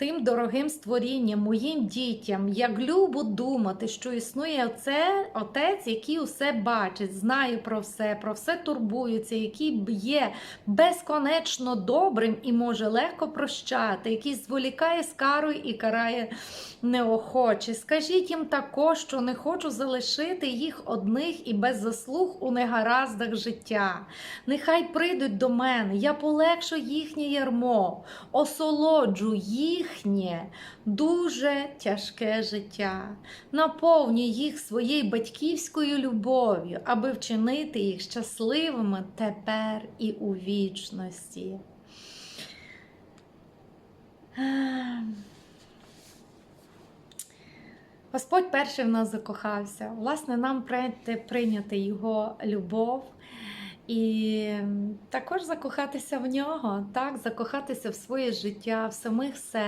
тим дорогим створінням, моїм дітям, як любо думати, що існує оце, отець, який усе бачить, знає про все, про все турбується, який є безконечно добрим і може легко прощати, який зволікає з карою і карає неохоче. Скажіть їм також, що не хочу залишити їх одних і без заслуг у негараздах життя. Нехай прийдуть до мене, я полегшу їхнє ярмо, осолоджу їхнє дуже тяжке життя, наповню їх своєю батьківською любов'ю, аби вчинити їх щасливими тепер і у вічності. Господь перший в нас закохався. Власне, нам прийняти Його любов і також закохатися в нього, так, закохатися в своє життя, в самих себе.